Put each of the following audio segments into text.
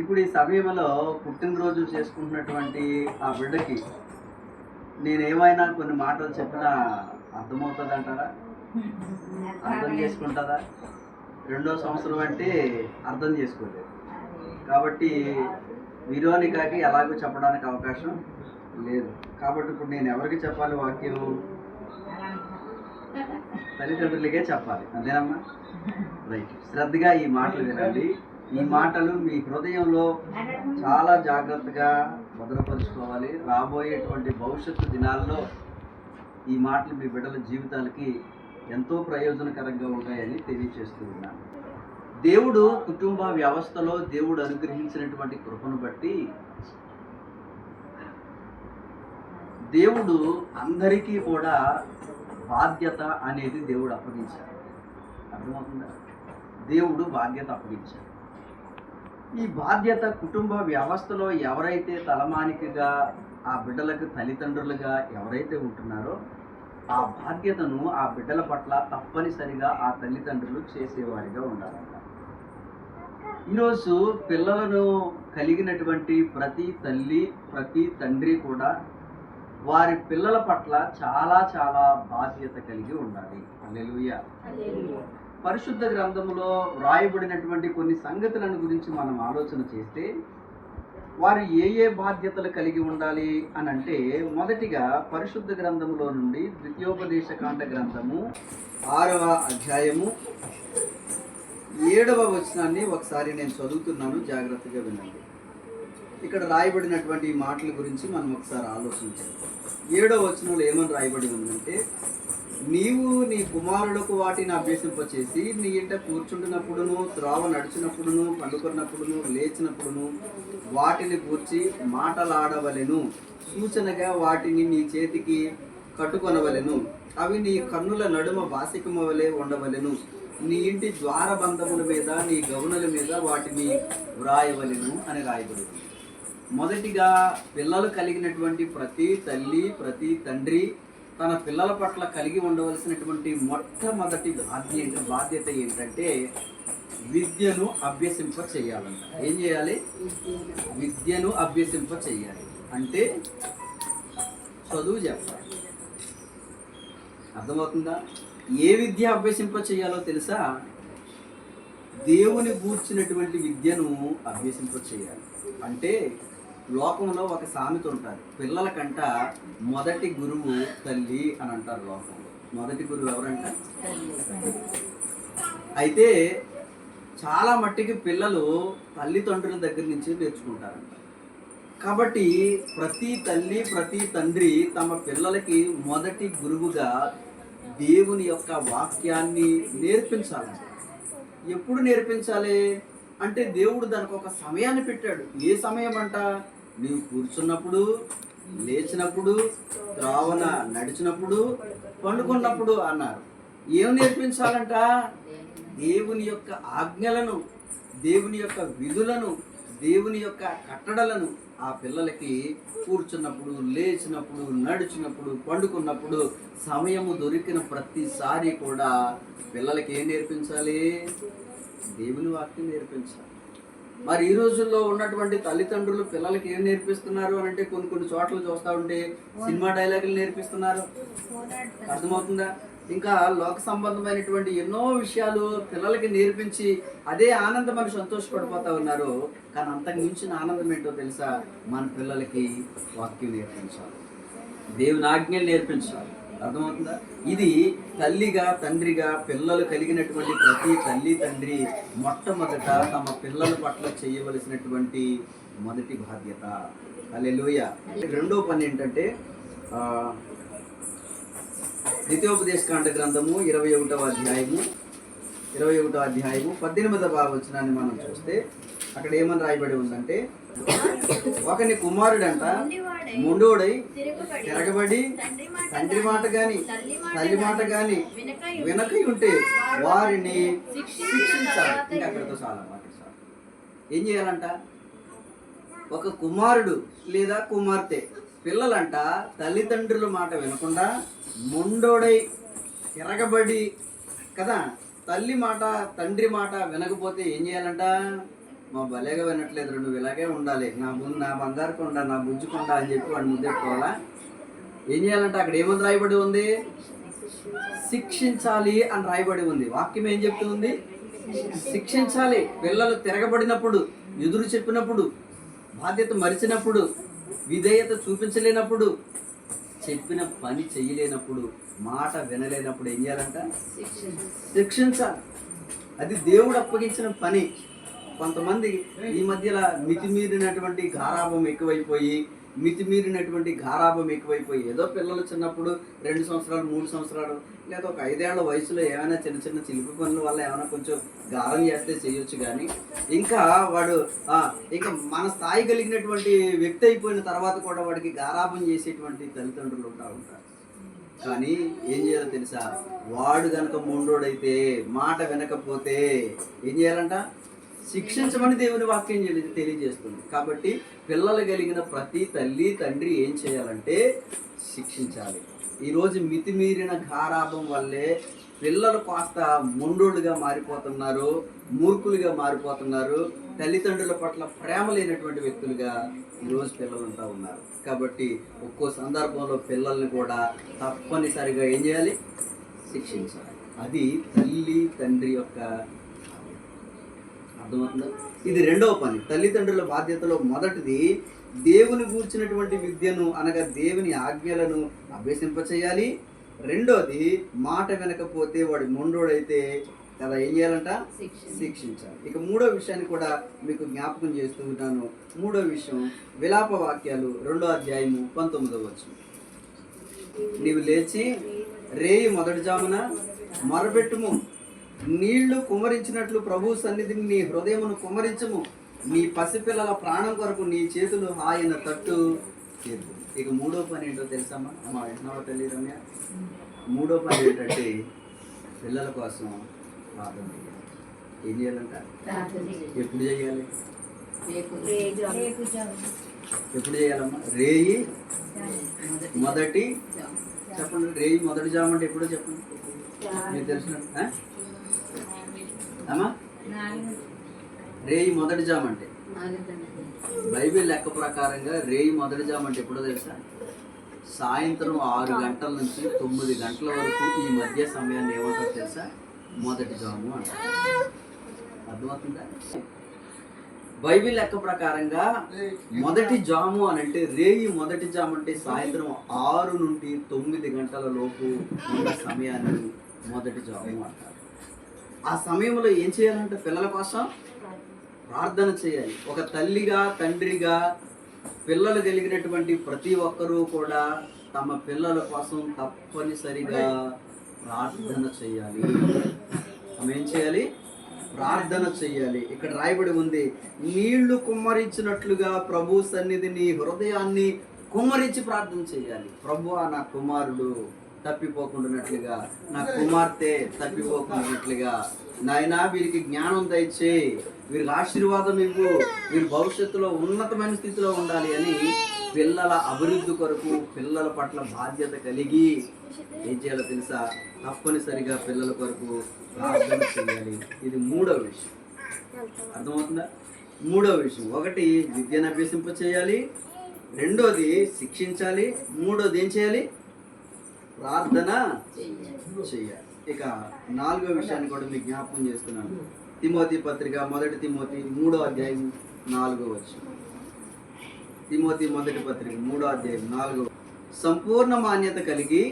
ఇప్పుడు ఈ సమయంలో పుట్టినరోజు చేసుకుంటున్నటువంటి ఆ బిడ్డకి నేనేమైనా కొన్ని మాటలు చెప్పినా అర్థమవుతుంది అంటారా అర్థం చేసుకుంటారా? రెండో సంవత్సరం అంటే అర్థం చేసుకోలేదు. కాబట్టి విరోనికాకి ఎలాగో చెప్పడానికి అవకాశం లేదు. కాబట్టి ఇప్పుడు నేను ఎవరికి చెప్పాలి వాక్యం? తల్లిదండ్రులకే చెప్పాలి. అంతేనమ్మా? రైట్ శ్రద్ధగా ఈ మాటలు వినండి. ఈ మాటలు మీ హృదయంలో చాలా జాగ్రత్తగా భద్రపరుచుకోవాలి. రాబోయేటువంటి భవిష్యత్తు దినాల్లో ఈ మాటలు మీ బిడ్డల జీవితాలకి ఎంతో ప్రయోజనకరంగా ఉంటాయని తెలియచేస్తూ ఉన్నాను. దేవుడు కుటుంబ వ్యవస్థలో దేవుడు అనుగ్రహించినటువంటి కృపను బట్టి దేవుడు అందరికీ కూడా బాధ్యత అనేది దేవుడు అప్పగించాడు. అర్థమవుతుందా? దేవుడు బాధ్యత అప్పగించాడు. ఈ బాధ్యత కుటుంబ వ్యవస్థలో ఎవరైతే తలమానికగా ఆ బిడ్డలకు తల్లిదండ్రులుగా ఎవరైతే ఉంటున్నారో ఆ బాధ్యతను ఆ బిడ్డల పట్ల తప్పనిసరిగా ఆ తల్లిదండ్రులు చేసేవారిగా ఉండాలంట. ఈరోజు పిల్లలను కలిగినటువంటి ప్రతి తల్లి ప్రతి తండ్రి కూడా వారి పిల్లల పట్ల చాలా చాలా బాధ్యత కలిగి ఉండాలి. అల్లెలుయ్య పరిశుద్ధ గ్రంథంలో వ్రాయబడినటువంటి కొన్ని సంగతులను గురించి మనం ఆలోచన చేస్తే వారు ఏ ఏ బాధ్యతలు కలిగి ఉండాలి అని అంటే మొదటిగా పరిశుద్ధ గ్రంథములో నుండి ద్వితీయోపదేశకాండ గ్రంథము ఆరవ అధ్యాయము ఏడవ వచనాన్ని ఒకసారి నేను చదువుతున్నాను జాగ్రత్తగా వినండి. ఇక్కడ రాయబడినటువంటి మాటల గురించి మనం ఒకసారి ఆలోచించాలి ఏడవ వచనంలో ఏమని రాయబడి ఉందంటే నీవు నీ కుమారులకు వాటిని అభ్యసింపచేసి నీ ఇంట కూర్చుంటున్నప్పుడును త్రోవ నడిచినప్పుడును పండుకున్నప్పుడును లేచినప్పుడును వాటిని గూర్చి మాటలాడవలెను. సూచనగా వాటిని నీ చేతికి కట్టుకొనవలెను. అవి నీ కన్నుల నడుమ బాసికమవలే ఉండవలెను. నీ ఇంటి ద్వారబంధముల మీద నీ గవనల మీద వాటిని వ్రాయవలెను అని రాయబడింది మొదటిగా పిల్లలు కలిగినటువంటి ప్రతి తల్లి ప్రతి తండ్రి తన పిల్లల పట్ల కలిగి ఉండవలసినటువంటి మొట్టమొదటి బాధ్యత బాధ్యత ఏంటంటే విద్యను అభ్యసింప చేయాలంట. ఏం చేయాలి? విద్యను అభ్యసింప చేయాలి. అంటే చదువు చెప్పాలి. అర్థమవుతుందా? ఏ విద్య అభ్యసింప చేయాలో తెలుసా? దేవుని గూర్చినటువంటి విద్యను అభ్యసింప చేయాలి. అంటే లోకంలో ఒక సామెత ఉంటారు పిల్లలకంట మొదటి గురువు తల్లి అని అంటారు లోకంలో. మొదటి గురువు ఎవరంట? అయితే చాలా మట్టికి పిల్లలు తల్లిదండ్రుల దగ్గర నుంచి నేర్చుకుంటారంట. కాబట్టి ప్రతి తల్లి ప్రతి తండ్రి తమ పిల్లలకి మొదటి గురువుగా దేవుని యొక్క వాక్యాన్ని నేర్పించాలి. ఎప్పుడు నేర్పించాలి? అంటే దేవుడు దానికి ఒక సమయాన్ని పెట్టాడు. ఏ సమయం అంట నీవు కూర్చున్నప్పుడు లేచినప్పుడు త్రావన నడిచినప్పుడు పండుకున్నప్పుడు అన్నారు. ఏం నేర్పించాలంట? దేవుని యొక్క ఆజ్ఞలను దేవుని యొక్క విధులను దేవుని యొక్క కట్టడలను ఆ పిల్లలకి కూర్చున్నప్పుడు లేచినప్పుడు నడిచినప్పుడు పండుకున్నప్పుడు సమయము దొరికిన ప్రతిసారి కూడా పిల్లలకి ఏం నేర్పించాలి? దేవుని వాక్యం నేర్పించాలి. మరి ఈ రోజుల్లో ఉన్నటువంటి తల్లిదండ్రులు పిల్లలకి ఏం నేర్పిస్తున్నారు అని అంటే కొన్ని కొన్ని చోట్ల చూస్తూ ఉంటే సినిమా డైలాగులు నేర్పిస్తున్నారు. అర్థమవుతుందా? ఇంకా లోక సంబంధమైనటువంటి ఎన్నో విషయాలు పిల్లలకి నేర్పించి అదే ఆనందం అని సంతోషపడిపోతా ఉన్నారు. కానీ అంతకు మించిన ఆనందం ఏంటో తెలుసా? మన పిల్లలకి వాక్యం నేర్పించాలి. దేవుని ఆజ్ఞలు నేర్పించాలి. అర్థమవుతుందా? ఇది తల్లిగా తండ్రిగా పిల్లలు కలిగినటువంటి ప్రతి తల్లి తండ్రి మొట్టమొదట తమ పిల్లల పట్ల చేయవలసినటువంటి మొదటి బాధ్యత. అల్లెలుయ రెండో పని ఏంటంటే ఆ, ద్వితీయోపదేశకాండ గ్రంథము ఇరవై ఒకటవ అధ్యాయము ఇరవై ఒకటో అధ్యాయము పద్దెనిమిదవ వచనాన్ని మనం చూస్తే అక్కడ ఏమని రాయబడి ఉందంటే ఒకని కుమారుడంట ముండోడై తిరగబడి తండ్రి మాట గాని తల్లి మాట గాని వెనకై ఉంటే వారిని శిక్షించాలి. ఇంకా అక్కడితో చాలా మాట ఏం చేయాలంట? ఒక కుమారుడు లేదా కుమార్తె పిల్లలంట తల్లిదండ్రుల మాట వినకుండా మొండోడై తిరగబడి కదా? తల్లి మాట తండ్రి మాట వినకపోతే ఏం చేయాలంట? మా భలేగా వినట్లేదు నువ్వు ఇలాగే ఉండాలి. నా ముందు నా బందారకుండా నా బుజ్జుకుండా అని చెప్పి వాడిని ముద్దెట్టుకోవాలా ఏం చేయాలంటే అక్కడ ఏమని రాయబడి ఉంది? శిక్షించాలి అని రాయబడి ఉంది. వాక్యం ఏం చెప్తుంది? శిక్షించాలి. పిల్లలు తిరగబడినప్పుడు ఎదురు చెప్పినప్పుడు బాధ్యత మరిచినప్పుడు విధేయత చూపించలేనప్పుడు చెప్పిన పని చేయలేనప్పుడు మాట వినలేనప్పుడు ఏం చేయాలంట? శిక్షించాలి. అది దేవుడు అప్పగించిన పని. కొంతమంది ఈ మధ్యలో మితిమీరినటువంటి గారాభం ఎక్కువైపోయి మితిమీరినటువంటి గారాభం ఎక్కువైపోయి ఏదో పిల్లలు చిన్నప్పుడు రెండు సంవత్సరాలు మూడు సంవత్సరాలు లేదా ఒక ఐదేళ్ళ వయసులో ఏమైనా చిన్న చిన్న చిలిపి పనుల వల్ల ఏమైనా కొంచెం గారం చేస్తే చేయొచ్చు కానీ ఇంకా వాడు ఇంకా మన స్థాయి కలిగినటువంటి వ్యక్తి అయిపోయిన తర్వాత కూడా వాడికి గారాభం చేసేటువంటి తల్లిదండ్రులు ఉంటా ఉంటారు. కానీ ఏం చేయాలో తెలుసా? వాడు కనుక మొండోడైతే మాట వినకపోతే ఏం చేయాలంట? శిక్షించమని దేవుని వాక్యం తెలియజేస్తుంది. కాబట్టి పిల్లలు కలిగిన ప్రతి తల్లి తండ్రి ఏం చేయాలంటే శిక్షించాలి. ఈరోజు మితిమీరిన గారాభం వల్లే పిల్లలు కాస్త మొండోళ్ళుగా మారిపోతున్నారు మూర్ఖులుగా మారిపోతున్నారు తల్లిదండ్రుల పట్ల ప్రేమ లేనటువంటి వ్యక్తులుగా ఈరోజు పిల్లలు ఉంటా ఉన్నారు. కాబట్టి ఒక్కో సందర్భంలో పిల్లల్ని కూడా తప్పనిసరిగా ఏం చేయాలి? శిక్షించాలి. అది తల్లి తండ్రి యొక్క అర్థమవుతుందా? ఇది రెండవ పని. తల్లిదండ్రుల బాధ్యతలో మొదటిది దేవుని గూర్చినటువంటి విద్యను అనగా దేవుని ఆజ్ఞలను అభ్యసింపచేయాలి. రెండోది మాట వినకపోతే వాడి మొండోడైతే కదా ఏం చేయాలంట? శిక్షించాలి. ఇక మూడో విషయాన్ని కూడా మీకు జ్ఞాపకం చేస్తూ ఉంటాను. మూడో విషయం విలాప వాక్యాలు రెండో అధ్యాయము పంతొమ్మిదవ వచ్చు నీవు లేచి రేయి మొదటి జామున మొరబెట్టుము నీళ్ళు కుమరించినట్లు ప్రభు సన్నిధిని నీ హృదయమును కుమరించము. నీ పసిపిల్లల ప్రాణం కొరకు నీ చేతులు ఆయన తట్టు ఇక మూడో పని ఏంటో తెలుసమ్మా అమ్మా వింటున్నావా తల్లి రమ్య? మూడో పని ఏంటంటే పిల్లల కోసం ప్రార్థన చేయాలి. ఏం చేయాలంట? ఎప్పుడు చేయాలి? ఎప్పుడు చేయాలమ్మా? రేయి మొదటి చెప్పండి రేయి మొదటి జామ అంటే ఎప్పుడో చెప్పండి? మీకు తెలిసినట్టు రేయి మొదటి జామ అంటే? బైబిల్ లెక్క ప్రకారంగా రేయి మొదటి జామ అంటే ఎప్పుడో తెలుసా? సాయంత్రం ఆరు గంటల నుంచి తొమ్మిది గంటల వరకు ఈ మధ్య సమయాన్ని ఏమంటారు తెలుసా? మొదటి జాము అంటారు. అర్థమవుతుందా? బైబిల్ లెక్క ప్రకారంగా మొదటి జాము అని అంటే రేయి మొదటి జాము అంటే సాయంత్రం ఆరు నుండి తొమ్మిది గంటల లోపు ఉన్న సమయాన్ని మొదటి జాము అంటారు. ఆ సమయంలో ఏం చేయాలంటే పిల్లల కోసం ప్రార్థన చేయాలి. ఒక తల్లిగా తండ్రిగా పిల్లలు కలిగినటువంటి ప్రతి ఒక్కరూ కూడా తమ పిల్లల కోసం తప్పనిసరిగా ప్రార్థన చేయాలి. మనం ఏం చేయాలి? ప్రార్థన చేయాలి. ఇక్కడ రాయబడి ఉంది నీళ్ళు కుమ్మరించినట్లుగా ప్రభు సన్నిధి నీ హృదయాన్ని కుమ్మరించి ప్రార్థన చేయాలి. ప్రభు నా కుమారుడు. తప్పిపోకుండానట్లుగా నా కుమార్తె తప్పిపోకుండానట్లుగా నాయనా వీరికి జ్ఞానం దయచే వీరికి ఆశీర్వాదం ఇవ్వు. వీరి భవిష్యత్తులో ఉన్నతమైన స్థితిలో ఉండాలి అని పిల్లల అభివృద్ధి కొరకు పిల్లల పట్ల బాధ్యత కలిగి ఏం చేయాలో తెలుసా? తప్పనిసరిగా పిల్లల కొరకు ప్రార్థన చేయాలి. ఇది మూడవ విషయం. అర్థమవుతుందా? మూడవ విషయం. ఒకటి విద్యను అభ్యసింప చేయాలి రెండోది శిక్షించాలి. మూడోది ఏం చేయాలి? ప్రార్థన చేయాలి ఇక నాలుగో విషయాన్ని కూడా మీకు జ్ఞాపకం చేస్తున్నాను. తిమోతి పత్రిక మొదటి తిమోతి మూడో అధ్యాయం నాలుగో వచ్చు తిమోతి మొదటి పత్రిక మూడో అధ్యాయం నాలుగో సంపూర్ణ మాన్యత కలిగి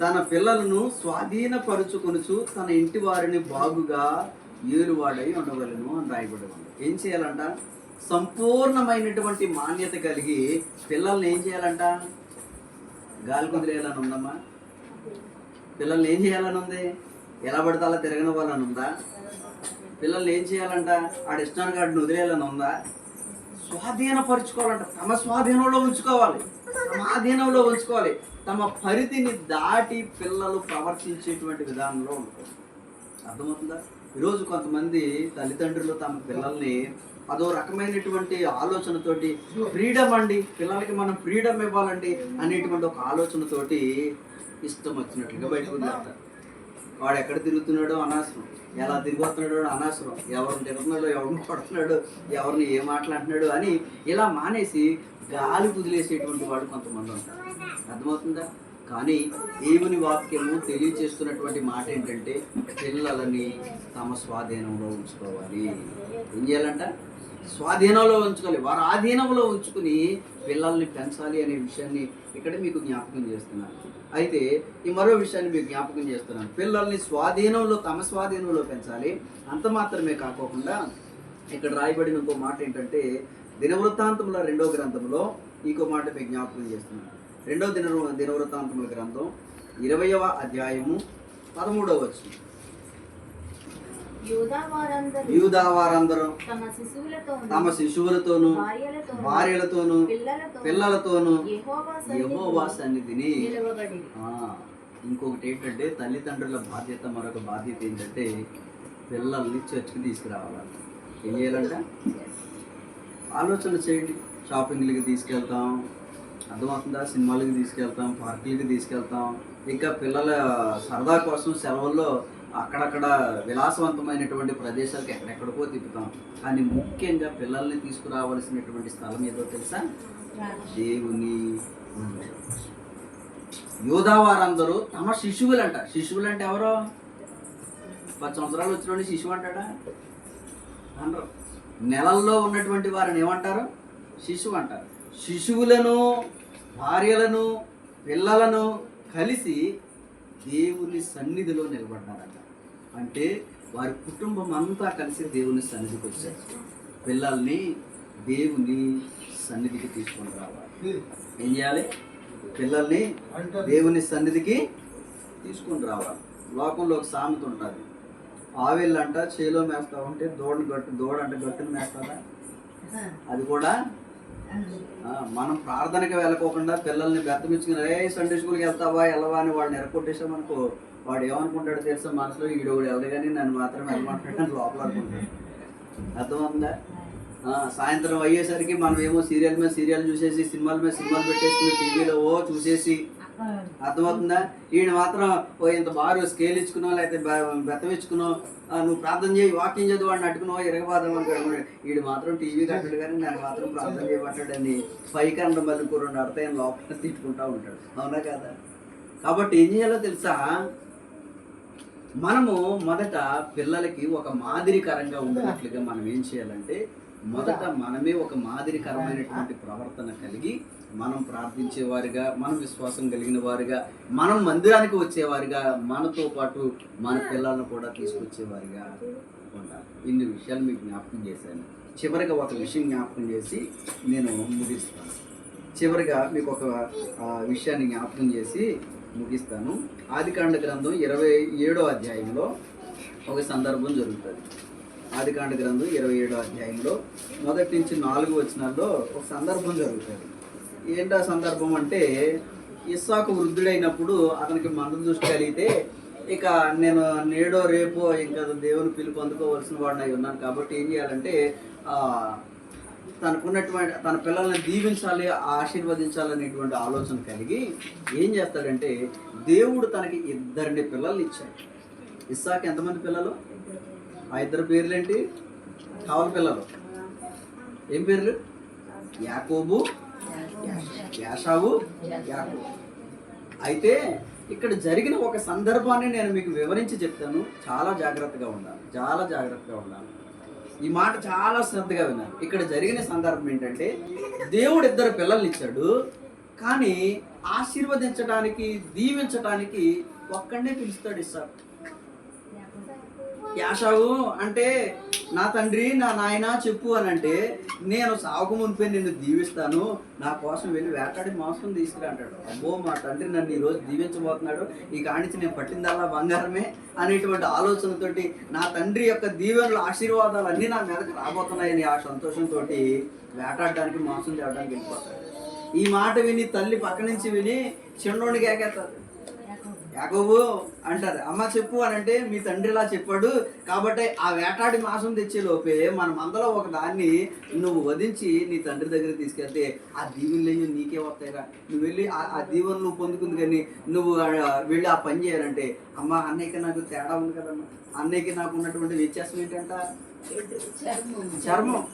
తన పిల్లలను స్వాధీనపరుచుకొనుచు తన ఇంటి వారిని బాగుగా ఏలువాడై ఉండవలను అని రాయబడి ఉంది ఏం చేయాలంట? సంపూర్ణమైనటువంటి మాన్యత కలిగి పిల్లల్ని ఏం చేయాలంట? గాలి కుదిరేయాలని ఉందమ్మా. పిల్లల్ని ఏం చేయాలని ఉంది? ఎలా పడితే అలా తిరగనివ్వాలని ఉందా? పిల్లల్ని ఏం చేయాలంట? ఆడ ఇష్టానికి ఆడిని వదిలేయాలని ఉందా? స్వాధీనపరుచుకోవాలంట. తమ స్వాధీనంలో ఉంచుకోవాలి. తమ ఆధీనంలో ఉంచుకోవాలి. తమ పరిధిని దాటి పిల్లలు ప్రవర్తించేటువంటి విధానంలో ఉంటుంది అర్థమవుతుందా? ఈరోజు కొంతమంది తల్లిదండ్రులు తమ పిల్లల్ని అదో రకమైనటువంటి ఆలోచనతోటి ఫ్రీడమ్ అండి. పిల్లలకి మనం ఫ్రీడమ్ ఇవ్వాలండి అనేటువంటి ఒక ఆలోచనతోటి ఇష్టం వచ్చినట్లుగా బయటకు వదిలేస్తారు. వాడు ఎక్కడ తిరుగుతున్నాడో అనవసరం ఎలా తిరుగుతున్నాడో అనవసరం ఎవరిని తిరుగుతున్నాడో ఎవరిని కొడుతున్నాడు ఎవరిని ఏ మాట్లాడుతున్నాడు అని ఇలా మానేసి గాలి కుదిలేసేటువంటి వాడు కొంతమంది ఉంటారు. అర్థమవుతుందా? కానీ దేవుని వాక్యము తెలియచేస్తున్నటువంటి మాట ఏంటంటే పిల్లలని తమ స్వాధీనంలో ఉంచుకోవాలి. ఏం చేయాలంట? స్వాధీనంలో ఉంచుకోవాలి వారి ఆధీనంలో ఉంచుకుని పిల్లల్ని పెంచాలి అనే విషయాన్ని ఇక్కడ మీకు జ్ఞాపకం చేస్తున్నాను. అయితే ఈ మరో విషయాన్ని మీకు జ్ఞాపకం చేస్తున్నాను. పిల్లల్ని స్వాధీనంలో తమ స్వాధీనంలో పెంచాలి. అంత మాత్రమే కాకోకుండా ఇక్కడ రాయబడిన ఇంకో మాట ఏంటంటే దినవృత్తాంతముల రెండో గ్రంథంలో ఇంకో మాట మీకు జ్ఞాపకం చేస్తున్నాను. రెండో దిన దినవృత్తాంతముల గ్రంథం ఇరవయవ అధ్యాయము పదమూడవ వచ్చింది యూదా వారందరూ తమ శిశువులతో తమ శిశువులతోనూ భార్యలతో భార్యలతోనూ పిల్లలతో పిల్లలతోనూ యెహోవా సన్నిధిని ఇంకొకటి ఏంటంటే తల్లిదండ్రుల బాధ్యత మరొక బాధ్యత ఏంటంటే పిల్లల్ని చర్చికి తీసుకురావాలి. ఏం చేయాలంట? ఆలోచన చేయండి. షాపింగ్లకి తీసుకెళ్తాం అర్థమవుతుందా? సినిమాలకి తీసుకెళ్తాం పార్కులకి తీసుకెళ్తాం. ఇంకా పిల్లల సరదా కోసం సెలవుల్లో అక్కడక్కడ విలాసవంతమైనటువంటి ప్రదేశాలకు ఎక్కడెక్కడికో తిప్పుతాం. కానీ ముఖ్యంగా పిల్లల్ని తీసుకురావాల్సినటువంటి స్థలం ఏదో తెలుసా? దేవుని. యోధా వారందరూ తమ శిశువులంట. శిశువులు అంటే ఎవరో? పది సంవత్సరాలు వచ్చిన శిశువు అంటాడా? అనరు. నెలల్లో ఉన్నటువంటి వారిని ఏమంటారు? శిశువు అంటారు. శిశువులను భార్యలను పిల్లలను కలిసి దేవుని సన్నిధిలో నిలబడ్డారట అంటే వారి కుటుంబం అంతా కలిసి దేవుని సన్నిధికి వచ్చారు. పిల్లల్ని దేవుని సన్నిధికి తీసుకొని రావాలి. ఏం చేయాలి? పిల్లల్ని దేవుని సన్నిధికి తీసుకొని రావాలి. లోకంలో ఒక సామెత ఉంటుంది. ఆవిళ్ళు అంట చేలో మేస్తా ఉంటే దూడని గట్టు దూడ అంటే గట్టును మేస్తారా అది కూడా మనం ప్రార్థనకి వెళ్ళకోకుండా పిల్లల్ని బెత్తమించుకుని రే సండే స్కూల్కి వెళ్తావా? వెళ్ళవా? అని వాడిని ఎరకొట్టేసామనుకో వాడు ఏమనుకుంటాడు తెలుసా? మనసులో ఈడో వెళ్ళదు కానీ నన్ను మాత్రం వెళ్ళమంటాడు లోపల అనుకుంటాడు. అర్థమవుతుందా? సాయంత్రం అయ్యేసరికి మనం ఏమో సీరియల్ మీద సీరియల్ చూసేసి సినిమాల మీద సినిమాలు పెట్టేసుకుని టీవీలో ఓ చూసేసి అర్థమవుతుందా. ఈయన మాత్రం ఓ ఇంత బారు స్కేల్ ఇచ్చుకున్నావు లేకపోతే బె- బెత్తం నువ్వు ప్రార్థన చేయి వాకింగ్ చదువు వాడిని అట్టుకున్నావు ఇరగబాదం అనుకోడు వీడు మాత్రం టీవీ కట్టాడు కానీ నేను మాత్రం ప్రార్థన చేయబట్టాడని పైకి అనడం మళ్ళీ రెండు అడతాయని లోపల తిట్టుకుంటా ఉంటాడు. అవునా కదా? కాబట్టి ఏం చేయాలో తెలుసా? మనము మొదట పిల్లలకి ఒక మాదిరికరంగా ఉండేటట్లుగా మనం ఏం చేయాలంటే మొదట మనమే ఒక మాదిరికరమైనటువంటి ప్రవర్తన కలిగి మనం ప్రార్థించేవారిగా మనం విశ్వాసం కలిగిన వారిగా మనం మందిరానికి వచ్చేవారిగా మనతో పాటు మన పిల్లలను కూడా తీసుకొచ్చేవారిగా ఉండాలి ఇన్ని విషయాలు మీకు జ్ఞాపకం చేశాను. చివరిగా ఒక విషయం జ్ఞాపకం చేసి నేను ముగిస్తాను. చివరిగా మీకు ఒక విషయాన్ని జ్ఞాపకం చేసి ముగిస్తాను. ఆదికాండ గ్రంథం ఇరవై ఏడో అధ్యాయంలో ఒక సందర్భం జరుగుతుంది. ఆదికాండ గ్రంథం ఇరవై ఏడో అధ్యాయంలో మొదటి నుంచి నాలుగు వచనాల్లో ఒక సందర్భం జరుగుతుంది. ఏంటా సందర్భం అంటే ఇస్సాకు వృద్ధుడైనప్పుడు అతనికి మందు దృష్టి కలిగితే ఇక నేను నేడో రేపో ఇంకా దేవుని పిలుపు అందుకోవాల్సిన వాడిని అయి ఉన్నాను. కాబట్టి ఏం చేయాలంటే తనకున్నటువంటి తన పిల్లల్ని దీవించాలి ఆశీర్వదించాలనేటువంటి ఆలోచన కలిగి ఏం చేస్తాడంటే దేవుడు తనకి ఇద్దరిని పిల్లల్ని ఇచ్చాడు. ఇస్సాకి ఎంతమంది పిల్లలు? ఆ ఇద్దరు పేర్లేంటి? కావాలి పిల్లలు. ఏం పేర్లు? యాకోబు యాషావు యాకోబు. అయితే ఇక్కడ జరిగిన ఒక సందర్భాన్ని నేను మీకు వివరించి చెప్తాను. చాలా జాగ్రత్తగా ఉండాలి. చాలా జాగ్రత్తగా ఉండాలి. ఈ మాట చాలా శ్రద్ధగా విన్నాను ఇక్కడ జరిగిన సందర్భం ఏంటంటే దేవుడు ఇద్దరు పిల్లల్ని ఇచ్చాడు. కానీ ఆశీర్వదించడానికి దీవించడానికి ఒక్కడనే పిలుస్తాడు ఇస్తాడు యాషావు అంటే నా తండ్రి నా నాయన చెప్పు అని అంటే నేను సాగు మునిపే నిన్ను దీవిస్తాను నా కోసం వెళ్ళి వేటాడి మాంసం తీసుకురా అంటాడు. అబ్బో మా తండ్రి నన్ను ఈ రోజు దీవించబోతున్నాడు ఈ కానించి నేను పట్టిందల్లా బంగారమే అనేటువంటి ఆలోచనతోటి నా తండ్రి యొక్క దీవెనలు ఆశీర్వాదాలు అన్నీ నా మీదకి రాబోతున్నాయని ఆ సంతోషంతో వేటాడడానికి మాంసం తేవడానికి వెళ్ళిపోతాడు. ఈ మాట విని తల్లి పక్క నుంచి విని చిన్నోడికి ఎగేస్తాడు యాకోబు అంటారు అమ్మ చెప్పు అని అంటే మీ తండ్రి ఇలా చెప్పాడు కాబట్టి ఆ వేటాడి మాంసం తెచ్చే లోపే మన మందలో ఒక దాన్ని నువ్వు వధించి నీ తండ్రి దగ్గర తీసుకెళ్తే ఆ దీవెనలు నీకే వస్తాయిరా. నువ్వు వెళ్ళి ఆ- దీవెనలు నువ్వు పొందుకుంది కానీ నువ్వు వెళ్ళి ఆ పని చేయాలంటే అమ్మ అన్నయ్యకి నాకు తేడా ఉంది కదమ్మా. అన్నయ్యకి నాకు ఉన్నటువంటి వ్యత్యాసం ఏంటంట? చర్మం.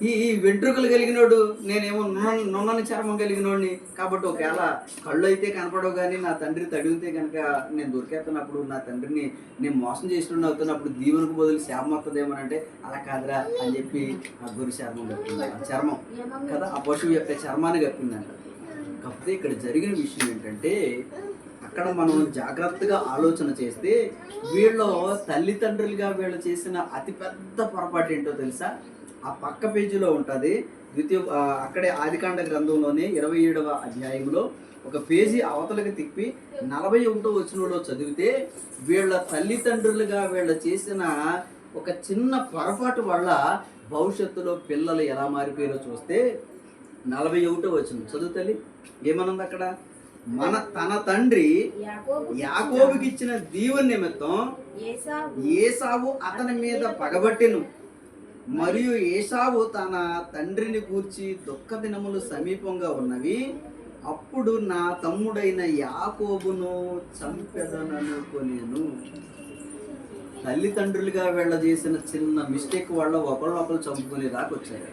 ఈ ఈ వెంట్రుకలు కలిగినోడు నేనేమో నున్న నున్నని చర్మం కలిగినోడిని. కాబట్టి ఒకవేళ కళ్ళు అయితే కనపడవు కానీ నా తండ్రి తడిగితే కనుక నేను దొరికేస్తున్నప్పుడు నా తండ్రిని నేను మోసం చేసినప్పుడు అవుతున్నప్పుడు దీవునికి బదులు శాపం వస్తుందేమో అంటే అలా కాదురా అని చెప్పి ఆ గురి చర్మం కప్పింది. చర్మం కదా ఆ పశువు యొక్క చర్మాన్ని కప్పిందంట. కాకపోతే ఇక్కడ జరిగిన విషయం ఏంటంటే అక్కడ మనం జాగ్రత్తగా ఆలోచన చేస్తే వీళ్ళు తల్లిదండ్రులుగా వీళ్ళు చేసిన అతిపెద్ద పొరపాటు ఏంటో తెలుసా? ఆ పక్క పేజీలో ఉంటుంది. ద్వితీయ అక్కడే ఆదికాండ గ్రంథంలోనే ఇరవై ఏడవ అధ్యాయంలో ఒక పేజీ అవతలకి తిప్పి నలభై ఒకటో వచనంలో చదివితే వీళ్ళ తల్లిదండ్రులుగా వీళ్ళ చేసిన ఒక చిన్న పొరపాటు వల్ల భవిష్యత్తులో పిల్లలు ఎలా మారిపోయారో చూస్తే నలభై ఒకటో వచ్చిన చదువు తల్లి ఏమనుంది అక్కడ? మన తన తండ్రి యాకోబు యాకోబుకి ఇచ్చిన దీవెన నిమిత్తం ఏసావు అతని మీద పగబట్టెను. మరియు ఏసావు తన తండ్రిని కూర్చి దుఃఖ దినములు సమీపంగా ఉన్నవి. అప్పుడు నా తమ్ముడైన యాకోబును చంపెదననుకొనేను. తల్లిదండ్రులుగా వీళ్ళ చేసిన చిన్న మిస్టేక్ వల్ల ఒకళ్ళొకరు చంపుకునే దాకా వచ్చారు.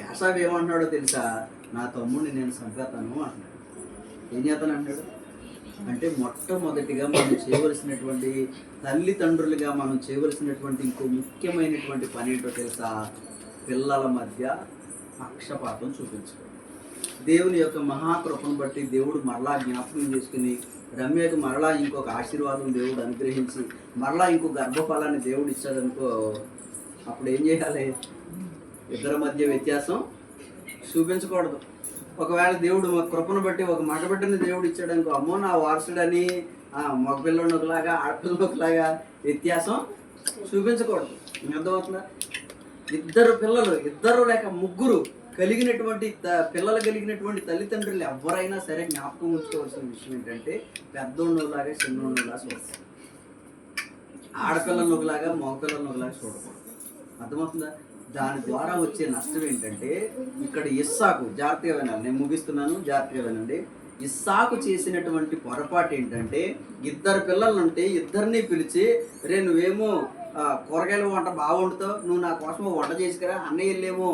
యాసావు ఏమంటున్నాడో తెలుసా? నా తమ్ముడిని నేను చంపేతాను అంటున్నాడు. ఏం చేస్తాను అంటాడు అంటే మొట్టమొదటిగా మనం చేయవలసినటువంటి తల్లిదండ్రులుగా మనం చేయవలసినటువంటి ఇంకో ముఖ్యమైనటువంటి పని ఏంటో తెలుసా? పిల్లల మధ్య పక్షపాతం చూపించుకోవడం దేవుని యొక్క మహాకృపను బట్టి దేవుడు మరలా జ్ఞాపకం చేసుకుని రమ్యకు మరలా ఇంకొక ఆశీర్వాదం దేవుడు అనుగ్రహించి మరలా ఇంకో గర్భఫలాన్ని దేవుడు ఇచ్చాడనుకో అప్పుడు ఏం చేయాలి? ఇద్దరి మధ్య వ్యత్యాసం చూపించకూడదు. ఒకవేళ దేవుడు మా కృపను బట్టి ఒక మగబిడ్డని దేవుడు ఇచ్చాడు అనుకో అమ్మో నా వారసుడని ఆ, మగపిల్లని ఒకలాగా ఆడపిల్లని ఒకలాగా వ్యత్యాసం చూపించకూడదు. అర్థమవుతుందా? ఇద్దరు పిల్లలు ఇద్దరు లేక ముగ్గురు కలిగినటువంటి పిల్లలు కలిగినటువంటి తల్లిదండ్రులు ఎవరైనా సరే జ్ఞాపకం ఉంచుకోవాల్సిన విషయం ఏంటంటే పెద్దోళ్ళలాగా చిన్నోళ్ళలాగా చూడాలి ఆడపిల్లలను ఒకలాగా మగపిల్లలను ఒకలాగా చూడకూడదు. అర్థమవుతుందా? దాని ద్వారా వచ్చే నష్టం ఏంటంటే ఇక్కడ ఇస్సాకు జాగ్రత్తగా వినాలి నేను ముగిస్తున్నాను జాగ్రత్తగా వినండి. ఇస్సాకు చేసినటువంటి పొరపాటు ఏంటంటే ఇద్దరు పిల్లలు ఉంటే ఇద్దరిని పిలిచి రే నువ్వేమో కూరగాయల వంట బాగా వండుతావు నువ్వు నా కోసం వంట చేసుకురా అన్నయ్య వెళ్ళేమో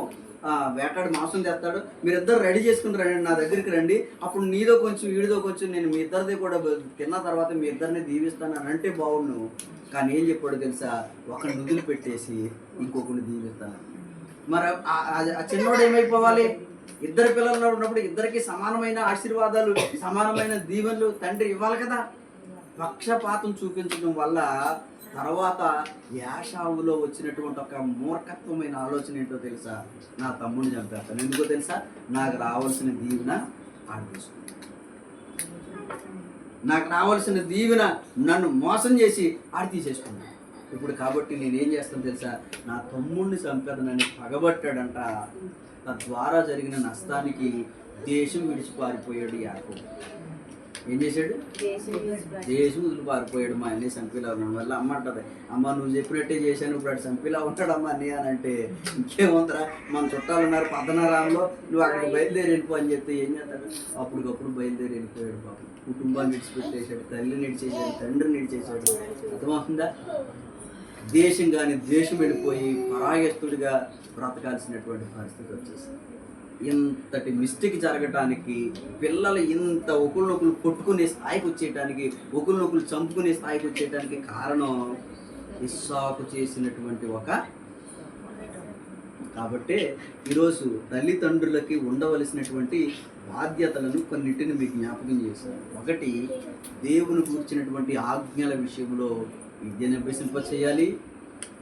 వేటాడి మాంసం తెస్తాడు మీరిద్దరు రెడీ చేసుకుని రండి నా దగ్గరికి రండి అప్పుడు నీదో కొంచెం వీడిదో కొంచెం నేను మీ ఇద్దరిది కూడా తిన్న తర్వాత మీ ఇద్దరిని దీవిస్తాను అని అంటే బాగుండు. కానీ ఏం చెప్పాడు తెలుసా? ఒక నుదులు పెట్టేసి ఇంకొకరిని దీవిస్తాను. మరి ఆ- చిన్నోడు ఏమైపోవాలి? ఇద్దరు పిల్లలు ఉన్నప్పుడు ఇద్దరికి సమానమైన ఆశీర్వాదాలు సమానమైన దీవెనలు తండ్రి ఇవ్వాలి కదా. పక్షపాతం చూపించడం వల్ల తర్వాత యాషావులో వచ్చినటువంటి ఒక మూర్ఖత్వమైన ఆలోచన ఏంటో తెలుసా? నా తమ్ముడిని చంపేస్తాను. ఎందుకో తెలుసా? నాకు రావాల్సిన దీవెన ఆడు తీసుకుంటాడు. నాకు రావాల్సిన దీవెన నన్ను మోసం చేసి ఆడు తీసేసుకున్నాడు ఇప్పుడు కాబట్టి నేనేం చేస్తాను తెలుసా? నా తమ్ముడిని చంపేదనని పగబట్టాడంట. తద్వారా జరిగిన నష్టానికి దేశం విడిచి పారిపోయాడు యాకోబు. ఏం చేశాడు? దేశం వదిలి పారిపోయాడు మా అన్నయ్య చంపిలా ఉన్నాడు వల్ల. అమ్మ అంటది అమ్మ నువ్వు చెప్పినట్టే చేశాను ఇప్పుడు అటు చంపిలా ఉంటాడు అమ్మ అన్నయ్య అని అంటే ఇంకేముందిరా? మన చుట్టాలు ఉన్నారు పద్దనారాంలో నువ్వు అక్కడికి బయలుదేరి వెళ్ళిపో అని చెప్తే ఏం చేస్తాడు? అప్పటికప్పుడు బయలుదేరి వెళ్ళిపోయాడు పాపం. కుటుంబాన్ని విడిచిపెట్టేశాడు తల్లిని విడిచేసాడు తండ్రిని విడిచేసాడు అర్థమవుతుందా? దేశం కానీ దేశం వెళ్ళిపోయి పరాయస్తుడిగా బ్రతకాల్సినటువంటి పరిస్థితి వచ్చేసింది. ఇంతటి మిస్టేక్ జరగటానికి పిల్లలు ఇంత ఒకరినొకరు కొట్టుకునే స్థాయికి వచ్చేయటానికి ఒకరినొకరు చంపుకునే స్థాయికి వచ్చేయటానికి కారణం ఇస్సాకు చేసినటువంటి ఒక కాబట్టి ఈరోజు తల్లిదండ్రులకి ఉండవలసినటువంటి బాధ్యతలను కొన్నిటిని మీకు జ్ఞాపకం చేశాను. ఒకటి దేవుని కూర్చినటువంటి ఆజ్ఞల విషయంలో విద్యను అభ్యసింపచేయాలి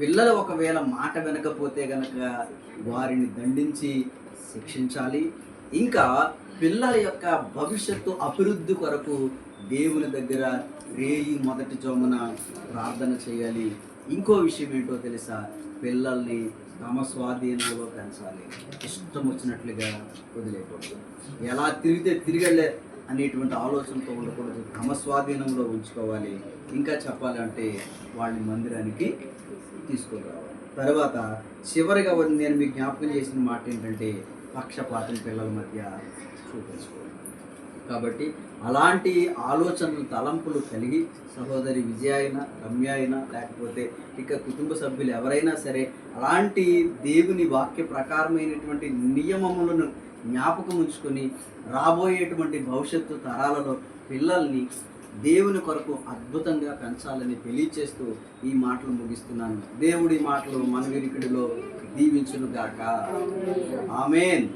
పిల్లలు ఒకవేళ మాట వినకపోతే గనక వారిని దండించి శిక్షించాలి. ఇంకా పిల్లల యొక్క భవిష్యత్తు అభివృద్ధి కొరకు దేవుని దగ్గర రేయి మొదటి జోమున ప్రార్థన చేయాలి. ఇంకో విషయం ఏంటో తెలుసా? పిల్లల్ని తమ స్వాధీనంలో పెంచాలి. ఇష్టం వచ్చినట్లుగా వదిలేకూడదు ఎలా తిరిగితే తిరిగలే అనేటువంటి ఆలోచనతో ఉండకూడదు. తమ స్వాధీనంలో ఉంచుకోవాలి. ఇంకా చెప్పాలంటే వాళ్ళని మందిరానికి తీసుకురావాలి తర్వాత చివరిగా నేను మీకు జ్ఞాపకం చేసిన మాట ఏంటంటే పక్షపాతం పిల్లల మధ్య చూపించుకోవాలి కాబట్టి అలాంటి ఆలోచనలు తలంపులు కలిగి సహోదరి విజయ అయినా రమ్య అయినా లేకపోతే ఇక కుటుంబ సభ్యులు ఎవరైనా సరే అలాంటి దేవుని వాక్య ప్రకారమైనటువంటి నియమములను జ్ఞాపకం ఉంచుకొని రాబోయేటువంటి భవిష్యత్తు తరాలలో పిల్లల్ని దేవుని కొరకు అద్భుతంగా పెంచాలని తెలియచేస్తూ ఈ మాటలు ముగిస్తున్నాను. దేవుడి మాటలు మన వినికిడిలో దీవించును ఆమెన్.